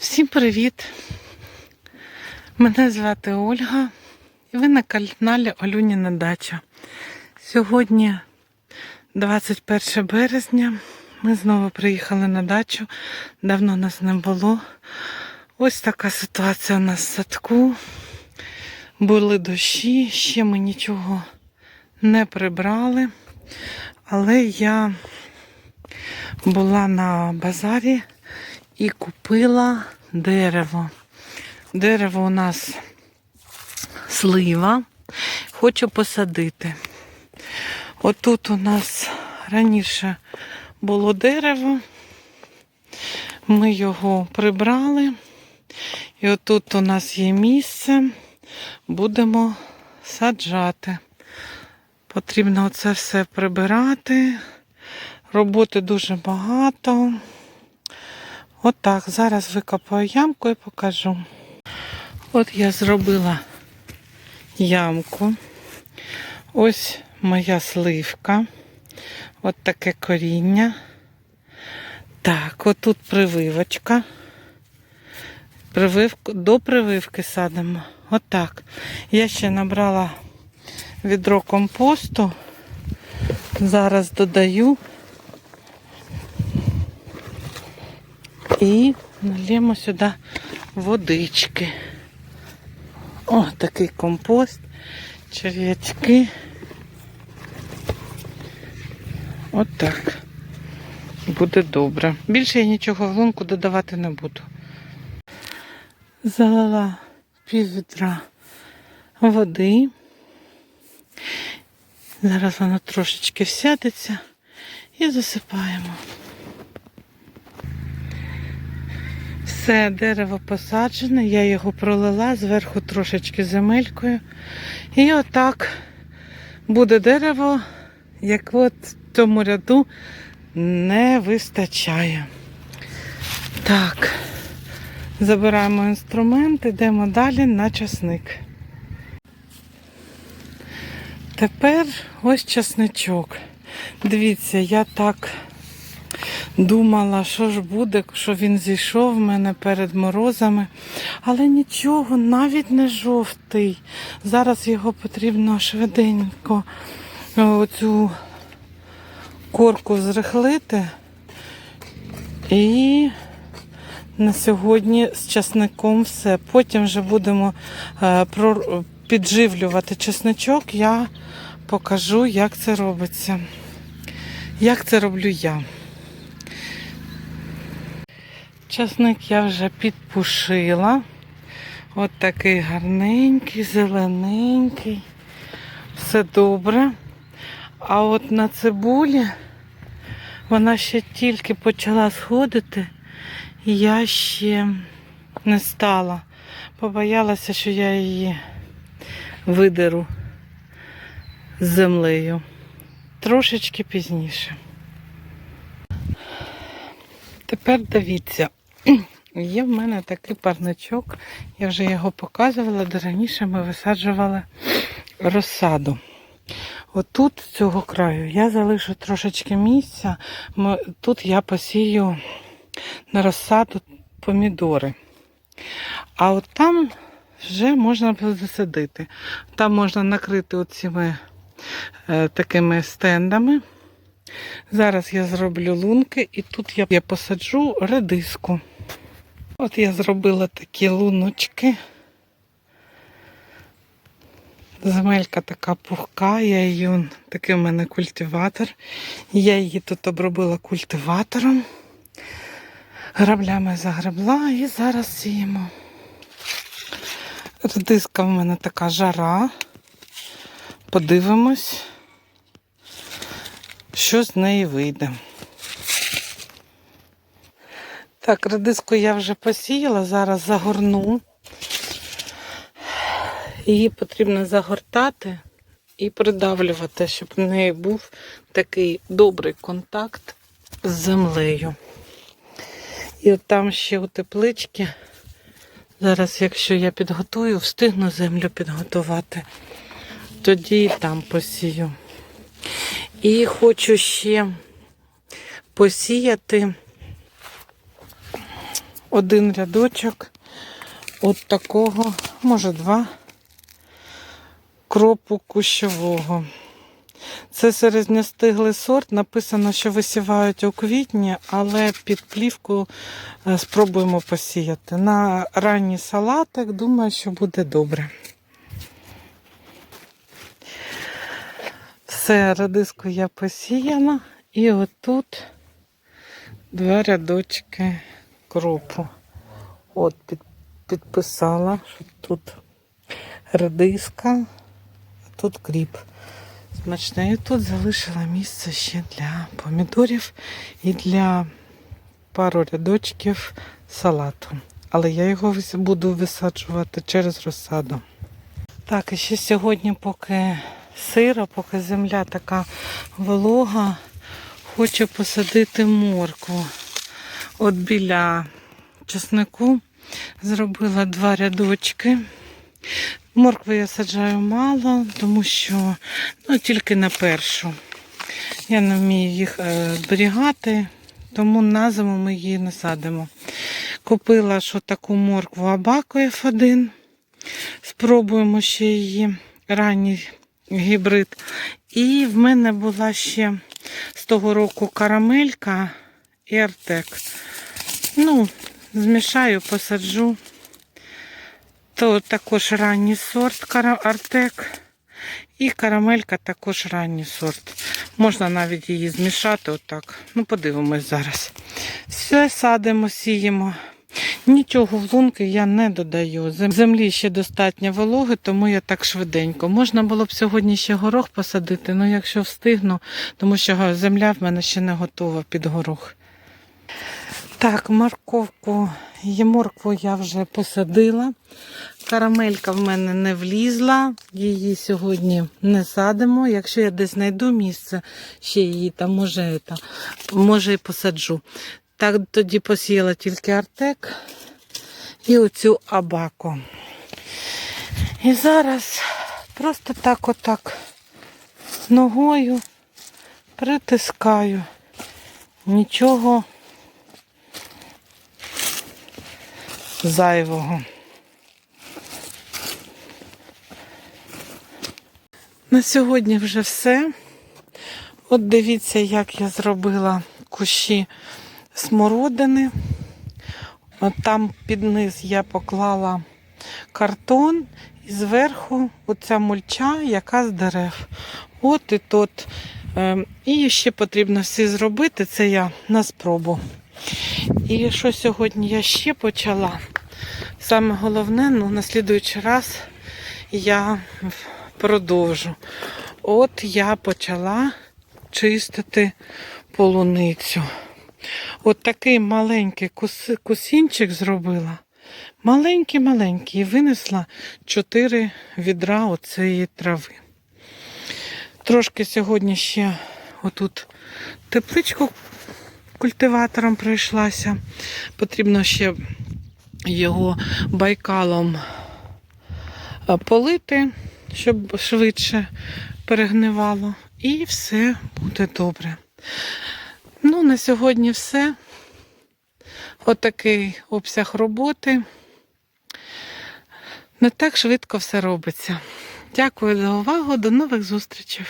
Всім привіт! Мене звати Ольга і ви на каналі Олюніна Дача. Сьогодні 21 березня. Ми знову приїхали на дачу. Давно нас не було. Ось така ситуація у нас в садку. Були дощі, ще ми нічого не прибрали. Але я була на базарі і купила дерево. Дерево у нас слива. Хочу посадити. Отут у нас раніше було дерево. Ми його прибрали. І отут у нас є місце. Будемо саджати. Потрібно це все прибирати. Роботи дуже багато. Отак, зараз викопаю ямку і покажу. От я зробила ямку. Ось моя сливка. От таке коріння. Так, отут прививочка. Прививку, до прививки садимо. Отак. Я ще набрала відро компосту. Зараз додаю. І налємо сюди водички. О, такий компост, черв'ячки. Отак. Буде добре. Більше я нічого в лунку додавати не буду. Залила пів відра води. Зараз воно трошечки всядеться і засипаємо. Все, дерево посаджене, я його пролила зверху трошечки земелькою. І отак буде дерево, як от в цьому ряду не вистачає. Так, забираємо інструмент, йдемо далі на часник. Тепер ось часничок. Дивіться, я так думала, що ж буде, що він зійшов в мене перед морозами. Але нічого, навіть не жовтий. Зараз його потрібно швиденько е, оцю корку зрихлити. І на сьогодні з часником все. Потім вже будемо е, підживлювати чесничок. Я покажу, як це робиться. Як це роблю я. Часник я вже підпушила. От такий гарненький, зелененький. Все добре. А от на цибулі вона ще тільки почала сходити, і я ще не стала. Побоялася, що я її видеру з землею. Трошечки пізніше. Тепер дивіться, є в мене такий парничок, я вже його показувала, де раніше ми висаджували розсаду. Отут, з цього краю, я залишу трошечки місця. Тут я посію на розсаду помідори. А от там вже можна засадити. Там можна накрити оціми е, такими стендами. Зараз я зроблю лунки і тут я, посаджу редиску. От я зробила такі луночки. Земелька така пухка, я її, такий в мене культиватор. Я її тут обробила культиватором. Граблями загребла і зараз сіємо. Редиска в мене така жара. Подивимось, що з неї вийде. Так, редиску я вже посіяла, зараз загорну. Її потрібно загортати і придавлювати, щоб в неї був такий добрий контакт з землею. І от там ще у тепличці. Зараз, якщо я підготую, встигну землю підготувати, тоді і там посію. І хочу ще посіяти один рядочок от такого, може два кропу кущового. Це середньостиглий сорт. Написано, що висівають у квітні, але під плівку е, спробуємо посіяти. На ранній салатик, думаю, що буде добре. Все, радиску я посіяла. І отут два рядочки кропу. От під, підписала, що тут редиска, а тут кріп. Смачне. І тут залишила місце ще для помідорів і для пару рядочків салату. Але я його буду висаджувати через розсаду. Так, і ще сьогодні, поки сиро, поки земля така волога, хочу посадити моркву. От біля чеснику зробила два рядочки. Моркви я саджаю мало, тому що ну, тільки на першу. Я не вмію їх е, зберігати, тому на зиму ми її не садимо. Купила що таку моркву Абако F1. Спробуємо ще її ранній гібрид. І в мене була ще з того року карамелька і артек. Ну, змішаю, посаджу. То також ранній сорт артек. І карамелька також ранній сорт. Можна навіть її змішати отак. Ну, подивимось зараз. Все садимо, сіємо. Нічого в лунки я не додаю. Землі ще достатньо вологи, тому я так швиденько. Можна було б сьогодні ще горох посадити, але якщо встигну, тому що земля в мене ще не готова під горох. Так, морковку, є моркву я вже посадила. Карамелька в мене не влізла, її сьогодні не садимо. Якщо я десь знайду місце, ще її там може, та, може і посаджу. Так тоді посіяла тільки артек і оцю абаку. І зараз просто так отак ногою притискаю. Нічого зайвого. На сьогодні вже все. От дивіться, як я зробила кущі смородини. От там під низ я поклала картон і зверху оця мульча, яка з дерев. От і тут. Ем, І ще потрібно все зробити, це я на спробу. І що сьогодні я ще почала? Саме головне, ну, на слідуючий раз я продовжу. От я почала чистити полуницю. От такий маленький кус, кусінчик зробила. Маленький-маленький. І винесла 4 відра оцієї трави. Трошки сьогодні ще отут тепличку культиватором пройшлася. Потрібно ще його байкалом е, полити, щоб швидше перегнивало. І все буде добре. Ну, на сьогодні все. Отакий обсяг роботи. Не так швидко все робиться. Дякую за увагу. До нових зустрічей.